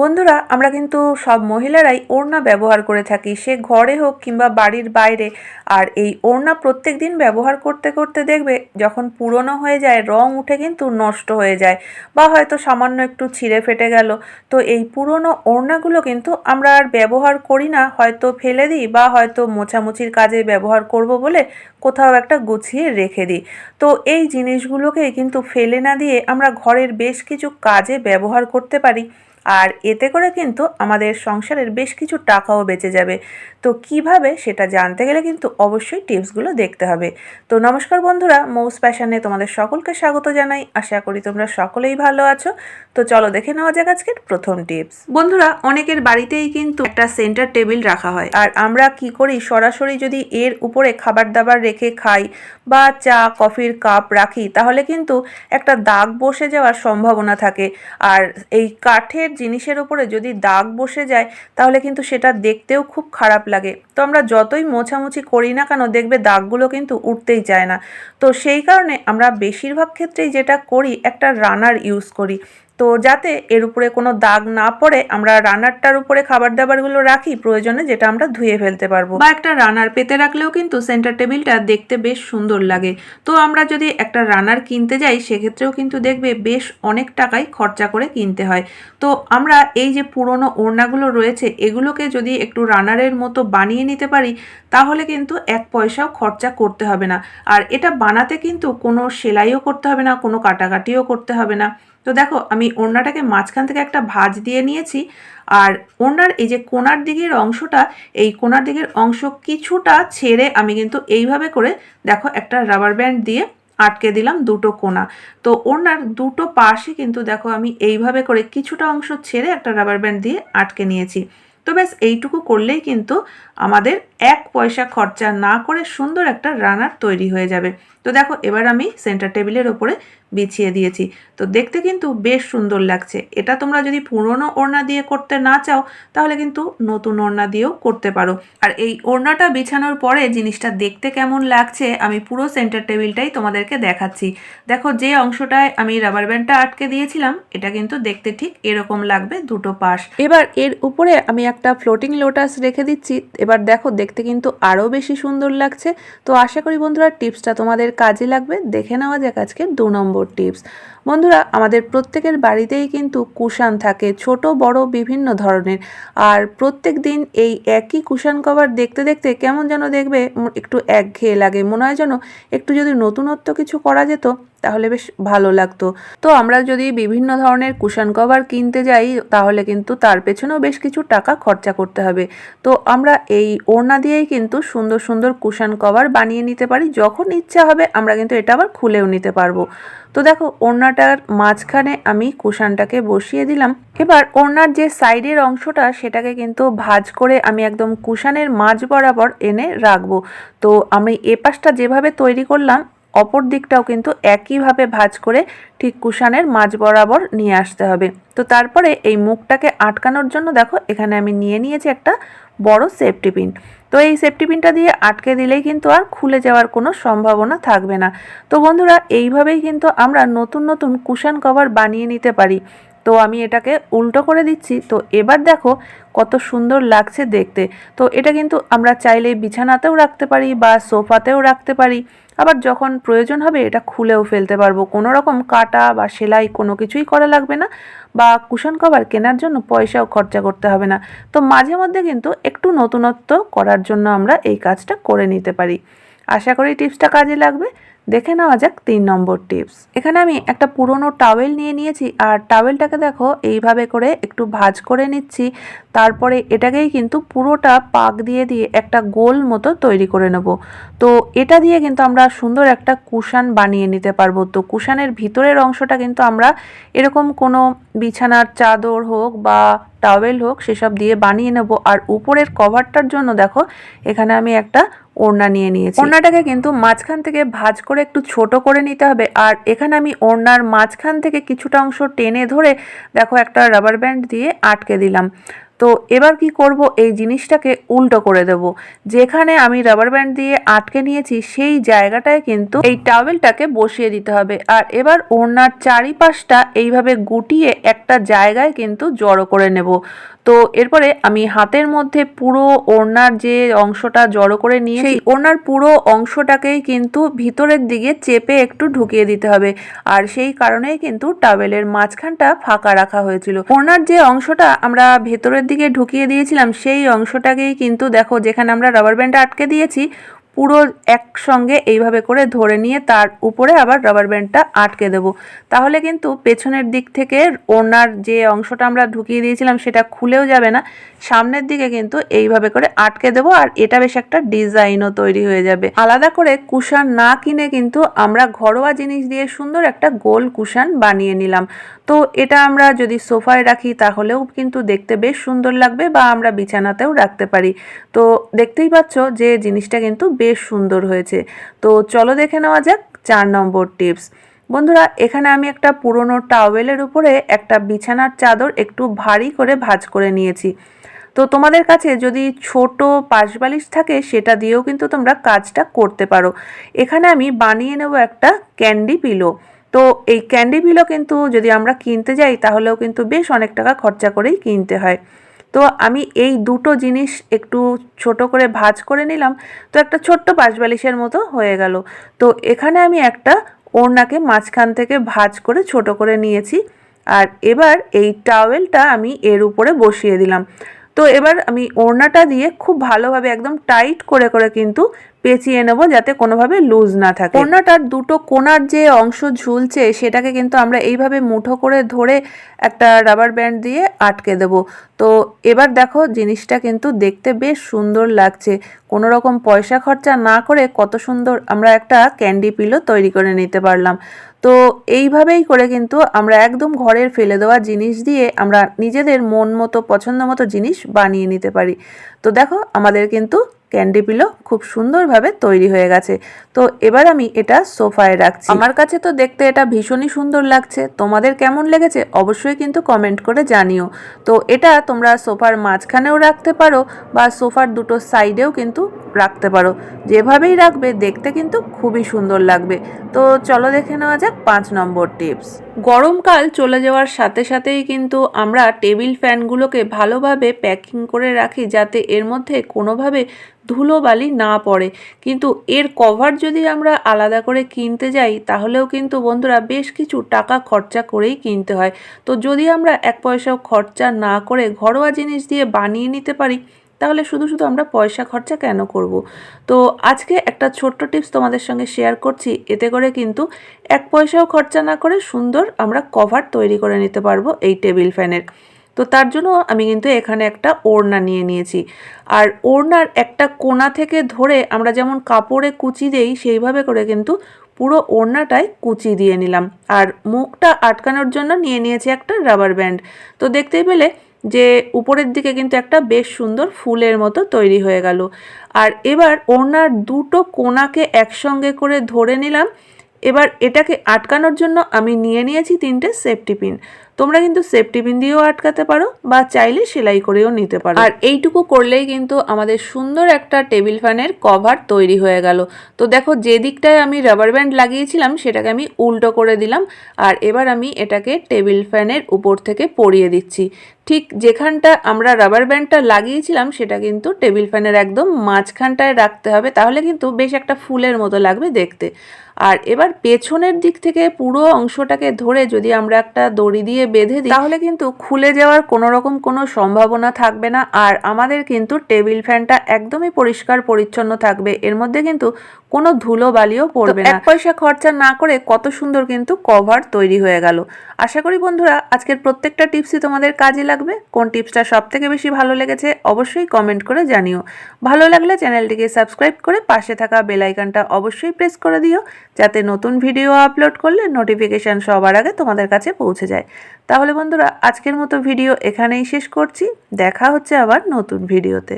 বন্ধুরা, আমরা কিন্তু সব মহিলারাই ওড়না ব্যবহার করে থাকি। সে ঘরে হোক কিংবা বাড়ির বাইরে। আর এই ওড়না প্রত্যেক দিন ব্যবহার করতে করতে দেখবে যখন পুরনো হয়ে যায়, রং উঠে কিন্তু নষ্ট হয়ে যায় বা হয়তো সামান্য একটু ছিঁড়ে ফেটে গেল। তো এই পুরনো ওড়নাগুলো কিন্তু আমরা আর ব্যবহার করি না। হয়তো ফেলে দিই বা হয়তো মোছামুছির কাজে ব্যবহার করব বলে কোথাও একটা গুছিয়ে রেখে দিই। তো এই জিনিসগুলোকে কিন্তু ফেলে না দিয়ে আমরা ঘরের বেশ কিছু কাজে ব্যবহার করতে পারি। আর এতে করে কিন্তু আমাদের সংসারের বেশ কিছু টাকাও বেঁচে যাবে। তো কীভাবে সেটা জানতে গেলে কিন্তু অবশ্যই টিপসগুলো দেখতে হবে। তো নমস্কার বন্ধুরা, মৌস প্যাশনে তোমাদের সকলকে স্বাগত জানাই। আশা করি তোমরা সকলেই ভালো আছো। তো চলো দেখে নেওয়া যাক আজকের প্রথম টিপস। বন্ধুরা, অনেকের বাড়িতেই কিন্তু একটা সেন্টার টেবিল রাখা হয়। আর আমরা কি করি, সরাসরি যদি এর উপরে খাবার দাবার রেখে খাই বা চা, কফির কাপ রাখি, তাহলে কিন্তু একটা দাগ বসে যাওয়ার সম্ভাবনা থাকে। আর এই কাঠের জিনিসের ওপরে যদি দাগ বসে যায় তাহলে কিন্তু সেটা দেখতেও খুব খারাপ লাগে। আমরা যতই মোছামুছি করি না কেন, দেখবে দাগগুলো কিন্তু উঠতেই চায় না। তো সেই কারণে আমরা বেশিরভাগ ক্ষেত্রেই যেটা করি, একটা রানার ইউজ করি। তো যাতে এর উপরে কোনো দাগ না পড়ে, আমরা রানারটার উপরে খাবার দাবারগুলো রাখি, প্রয়োজনে যেটা আমরা ধুয়ে ফেলতে পারব। বা একটা রানার পেতে রাখলেও কিন্তু সেন্টার টেবিলটা দেখতে বেশ সুন্দর লাগে। তো আমরা যদি একটা রানার কিনতে যাই, সেক্ষেত্রেও কিন্তু দেখবে বেশ অনেক টাকাই খরচা করে কিনতে হয়। তো আমরা এই যে পুরনো ওড়নাগুলো রয়েছে, এগুলোকে যদি একটু রানারের মতো বানিয়ে নিতে পারি, তাহলে কিন্তু এক পয়সাও খরচা করতে হবে না। আর এটা বানাতে কিন্তু কোনো সেলাইও করতে হবে না, কোনো কাটাকাটিও করতে হবে না। তো দেখো, আমি ওড়নাটাকে মাঝখান থেকে একটা ভাঁজ দিয়ে নিয়েছি, আর ওড়নার এই যে কোনার দিকের অংশটা, এই কোনার দিকের অংশ কিছুটা ছেড়ে আমি কিন্তু এইভাবে করে দেখো একটা রাবার ব্যান্ড দিয়ে আটকে দিলাম দুটো কোনা। তো ওনার দুটো পাশে কিন্তু দেখো আমি এইভাবে করে কিছুটা অংশ ছেড়ে একটা রাবার ব্যান্ড দিয়ে আটকে নিয়েছি। তো ব্যাস এইটুকু করলেই কিন্তু আমাদের এক পয়সা খরচা না করে সুন্দর একটা রানার তৈরি হয়ে যাবে। তো দেখো, এবার আমি সেন্টার টেবিলের ওপরে বিছিয়ে দিয়েছি। তো দেখতে কিন্তু বেশ সুন্দর লাগছে। এটা তোমরা যদি পুরনো ওড়না দিয়ে করতে না চাও, তাহলে কিন্তু নতুন ওড়না দিয়েও করতে পারো। আর এই ওড়নাটা বিছানোর পরে জিনিসটা দেখতে কেমন লাগছে, আমি পুরো সেন্টার টেবিলটাই তোমাদেরকে দেখাচ্ছি। দেখো, যে অংশটায় আমি রাবার ব্যান্ডটা আটকে দিয়েছিলাম, এটা কিন্তু দেখতে ঠিক এরকম লাগবে দুটো পাশ। এবার এর উপরে আমি একটা ফ্লোটিং লোটাস রেখে দিচ্ছি। এবার দেখো, দেখতে কিন্তু আরও বেশি সুন্দর লাগছে। তো আশা করি বন্ধুরা টিপসটা তোমাদের কাজে লাগবে। দেখে নেওয়া যাক আজকে দু নম্বর টিপস। বন্ধুরা, আমাদের প্রত্যেকের বাড়িতেই কিন্তু কুশান থাকে, ছোট, বড়, বিভিন্ন ধরনের। আর প্রত্যেক দিন এই একই কুশান কভার দেখতে দেখতে কেমন যেন দেখবে, একটু একঘেয়ে লাগে। মনে হয় যেন একটু যদি নতুনত্ব কিছু করা যেত তাহলে বেশ ভালো লাগতো। তো আমরা যদি বিভিন্ন ধরনের কুশন কভার কিনতে যাই, তাহলে কিন্তু তার পেছনেও বেশ কিছু টাকা খরচা করতে হবে। তো আমরা এই ওড়না দিয়েই কিন্তু সুন্দর সুন্দর কুশন কভার বানিয়ে নিতে পারি। যখন ইচ্ছা হবে, আমরা কিন্তু এটা আবার খুলেও নিতে পারব। তো দেখো, ওড়নাটার মাঝখানে আমি কুশানটাকে বসিয়ে দিলাম। এবার ওড়নার যে সাইডের অংশটা, সেটাকে কিন্তু ভাজ করে আমি একদম কুশানের মাঝ বরাবর এনে রাখব। তো আমি এ পাশটা যেভাবে তৈরি করলাম অপর দিকটাও কিন্তু একইভাবে ভাজ করে ঠিক কুশানের মাঝ বরাবর নিয়ে আসতে হবে। তো তারপরে এই মুখটাকে আটকানোর জন্য দেখো, এখানে আমি নিয়ে নিয়েছি একটা বড় সেফটি পিন তো এই সেফটি পিনটা দিয়ে আটকে দিলেই কিন্তু আর খুলে যাওয়ার কোনো সম্ভাবনা থাকবে না। তো বন্ধুরা, এইভাবেই কিন্তু আমরা নতুন নতুন কুশান কভার বানিয়ে নিতে পারি। তো আমি এটাকে উল্টো করে দিচ্ছি। তো এবার দেখো কত সুন্দর লাগছে দেখতে। তো এটা কিন্তু আমরা চাইলে বিছানাতেও রাখতে পারি বা সোফাতেও রাখতে পারি। আবার যখন প্রয়োজন হবে এটা খুলেও ফেলতে পারব। কোনো রকম কাটা বা সেলাই কোনো কিছুই করা লাগবে না বা কুশন কভার কেনার জন্য পয়সাও খরচা করতে হবে না। তো মাঝে মধ্যে কিন্তু একটু নতুনত্ব করার জন্য আমরা এই কাজটা করে নিতে পারি। আশা করি টিপসটা কাজে লাগবে। দেখে নেওয়া যাক তিন নম্বর টিপস। এখানে আমি একটা পুরনো টাওয়েল নিয়ে নিয়েছি আর টাওয়েলটাকে দেখো এইভাবে করে একটু ভাজ করে নিচ্ছি। তারপরে এটাকেই কিন্তু পুরোটা পাক দিয়ে দিয়ে একটা গোল মতো তৈরি করে নেব। তো এটা দিয়ে কিন্তু আমরা সুন্দর একটা কুশান বানিয়ে নিতে পারব। তো কুশানের ভিতরের অংশটা কিন্তু আমরা এরকম কোনো বিছানার চাদর হোক বা টাওয়েল হোক সেসব দিয়ে বানিয়ে নেব। আর উপরের কভারটার জন্য দেখো এখানে আমি একটা ওড়না নিয়ে নিয়েছি। ওড়নাটাকে কিন্তু মাঝখান থেকে ভাজ করে একটু ছোট করে নিতে হবে। আর এখানে আমি ওড়নার মাঝখান থেকে কিছুটা অংশ টেনে ধরে দেখো একটা রাবার ব্যান্ড দিয়ে আটকে দিলাম। তো এবার কি করব? এই জিনিসটাকে উল্টো করে দেব। যেখানে আমি রাবার ব্যান্ড দিয়ে আটকে নিয়েছি, সেই জায়গাটায় কিন্তু এই টাওয়েলটাকে বসিয়ে দিতে হবে। আর এবার ওড়নার চারিপাশটা এইভাবে গুটিয়ে একটা জায়গায় কিন্তু জড়ো করে নেব। তো এরপরে আমি হাতের মধ্যে পুরো ওড়নার যে অংশটা জড়ো করে নিয়ে সেই ওড়নার পুরো অংশটাকেই কিন্তু ভিতরের দিকে চেপে একটু ঢুকিয়ে দিতে হবে। আর সেই কারণেই কিন্তু টাওয়েলের মাঝখানটা ফাঁকা রাখা হয়েছিল। ওড়নার যে অংশটা আমরা ভেতরের দিকে ঢুকিয়ে দিয়েছিলাম সেই অংশটাকেই কিন্তু দেখো যেখানে আমরা রাবার ব্যান্ডটা আটকে দিয়েছি পুরো একসঙ্গে এইভাবে করে ধরে নিয়ে তার উপরে আবার রাবার ব্যান্ডটা আটকে দেব। তাহলে কিন্তু পেছনের দিক থেকে ওনার যে অংশটা আমরা ঢুকিয়ে দিয়েছিলাম সেটা খুলেও যাবে না। সামনের দিকে কিন্তু এইভাবে করে আটকে দেব আর এটা বেশ একটা ডিজাইনও তৈরি হয়ে যাবে। আলাদা করে কুশান না কিনে কিন্তু আমরা ঘরোয়া জিনিস দিয়ে সুন্দর একটা গোল কুশান বানিয়ে নিলাম। তো এটা আমরা যদি সোফায় রাখি তাহলেও কিন্তু দেখতে বেশ সুন্দর লাগবে বা আমরা বিছানাতেও রাখতে পারি। তো দেখতেই পাচ্ছ যে জিনিসটা কিন্তু বেশ সুন্দর হয়েছে। তো চলো দেখে নেওয়া যাক চার নম্বর টিপস। বন্ধুরা, এখানে আমি একটা পুরনো টাওয়েলের উপরে একটা বিছানার চাদর একটু ভারী করে ভাজ করে নিয়েছি। তো তোমাদের কাছে যদি ছোট পাশবালিশ থাকে, সেটা দিয়েও কিন্তু তোমরা কাজটা করতে পারো। এখানে আমি বানিয়ে নেব একটা ক্যান্ডি পিলো। তো এই ক্যান্ডি পিলো কিন্তু যদি আমরা কিনতে যাই, তাহলেও কিন্তু বেশ অনেক টাকা খরচা করেই কিনতে হয়। তো আমি এই দুটো জিনিস একটু ছোট করে ভাজ করে নিলাম, তো একটা ছোট্ট পাশবালিশের মতো হয়ে গেল। তো এখানে আমি একটা ওড়নাকে মাঝখান থেকে ভাজ করে ছোট করে নিয়েছি, আর এবার এই টাওয়েলটা আমি এর উপরে বসিয়ে দিলাম। তো এবার আমি ওড়নাটা দিয়ে খুব ভালোভাবে একদম টাইট করে করে কিন্তু পেঁচিয়ে নেব যাতে কোনোভাবে লুজ না থাকে। ওড়নাটার দুটো কোনার যে অংশ ঝুলছে, সেটাকে কিন্তু আমরা এইভাবে মুঠো করে ধরে একটা রাবার ব্যান্ড দিয়ে আটকে দেব। তো এবার দেখো, জিনিসটা কিন্তু দেখতে বেশ সুন্দর লাগছে। কোনো রকম পয়সা খরচা না করে কত সুন্দর আমরা একটা ক্যান্ডি পিলো তৈরি করে নিতে পারলাম। তো এইভাবেই করে কিন্তু আমরা একদম ঘরের ফেলে দেওয়া জিনিস দিয়ে আমরা নিজেদের মন মতো, পছন্দ মতো জিনিস বানিয়ে নিতে পারি। তো দেখো, আমাদের কিন্তু ক্যান্ডি পিলো খুব সুন্দরভাবে তৈরি হয়ে গেছে। তো এবার আমি এটা সোফায় রাখছি। আমার কাছে তো দেখতে এটা ভীষণই সুন্দর লাগছে। তোমাদের কেমন লেগেছে অবশ্যই কিন্তু কমেন্ট করে জানিও। তো এটা তোমরা সোফার মাঝখানেও রাখতে পারো বা সোফার দুটো সাইডেও কিন্তু রাখতে পারো। যেভাবেই রাখবে, দেখতে কিন্তু খুবই সুন্দর লাগবে। তো চলো দেখে নেওয়া যাক পাঁচ নম্বর টিপস। গরমকাল চলে যাওয়ার সাথে সাথেই কিন্তু আমরা টেবিল ফ্যানগুলোকে ভালোভাবে প্যাকিং করে রাখি যাতে এর মধ্যে কোনোভাবে ধুলোবালি না পড়ে। কিন্তু এর কভার যদি আমরা আলাদা করে কিনতে যাই, তাহলেও কিন্তু বন্ধুরা বেশ কিছু টাকা খরচা করেই কিনতে হয়। তো যদি আমরা এক পয়সাও খরচা না করে ঘরোয়া জিনিস দিয়ে বানিয়ে নিতে পারি তাহলে শুধু শুধু আমরা পয়সা খরচা কেন করব? তো আজকে একটা ছোট্ট টিপস তোমাদের সঙ্গে শেয়ার করছি, এতে করে কিন্তু এক পয়সাও খরচা না করে সুন্দর আমরা কভার তৈরি করে নিতে পারব এই টেবিল ফ্যানের। তো তার জন্য আমি কিন্তু এখানে একটা ওড়না নিয়ে নিয়েছি। আর ওড়নার একটা কোনা থেকে ধরে আমরা যেমন কাপড়ে কুচি দেই, সেইভাবে করে কিন্তু পুরো ওড়নাটায় কুচি দিয়ে নিলাম। আর মুখটা আটকানোর জন্য নিয়ে নিয়েছি একটা রাবার ব্যান্ড তো দেখতেই পেলে যে উপরের দিকে কিন্তু একটা বেশ সুন্দর ফুলের মতো তৈরি হয়ে গেল। আর এবার ওনার দুটো কোনাকে একসঙ্গে করে ধরে নিলাম। এবার এটাকে আটকানোর জন্য আমি নিয়ে নিয়েছি তিনটে সেফটি পিন তোমরা কিন্তু সেফটি পিন দিয়েও আটকাতে পারো বা চাইলে সেলাই করেও নিতে পারো। আর এইটুকু করলেই কিন্তু আমাদের সুন্দর একটা টেবিল ফ্যানের কভার তৈরি হয়ে গেল। তো দেখো যে দিকটায় আমি রাবার ব্যান্ড লাগিয়েছিলাম সেটাকে আমি উল্টো করে দিলাম আর এবার আমি এটাকে টেবিল ফ্যানের উপর থেকে পরিয়ে দিচ্ছি। ঠিক যেখানটা আমরা রাবার ব্যান্ডটা লাগিয়েছিলাম সেটা কিন্তু টেবিল ফ্যানের একদম মাঝখানটায় রাখতে হবে, তাহলে কিন্তু বেশ একটা ফুলের মতো লাগবে দেখতে। আর এবার পেছনের দিক থেকে পুরো অংশটাকে ধরে যদি আমরা একটা দড়ি দিয়ে বেঁধে দিই, তাহলে কিন্তু খুলে যাওয়ার কোনো রকম কোনো সম্ভাবনা থাকবে না। আর আমাদের কিন্তু টেবিল ফ্যানটা একদমই পরিষ্কার পরিচ্ছন্ন থাকবে। এর মধ্যে কিন্তু কোনো ধুলো বালিও পড়বে না। এক পয়সা খরচা না করে কত সুন্দর কিন্তু কভার তৈরি হয়ে গেল। আশা করি বন্ধুরা আজকের প্রত্যেকটা টিপসই তোমাদের কাজে লাগবে। কোন টিপসটা সব থেকে বেশি ভালো লেগেছে অবশ্যই কমেন্ট করে জানিও। ভালো লাগলে চ্যানেলটিকে সাবস্ক্রাইব করে পাশে থাকা বেল আইকনটা অবশ্যই প্রেস করে দিও যাতে নতুন ভিডিও আপলোড করলে নোটিফিকেশান সবার আগে তোমাদের কাছে পৌঁছে যায়। তাহলে বন্ধুরা আজকের মতো ভিডিও এখানেই শেষ করছি। দেখা হচ্ছে আবার নতুন ভিডিওতে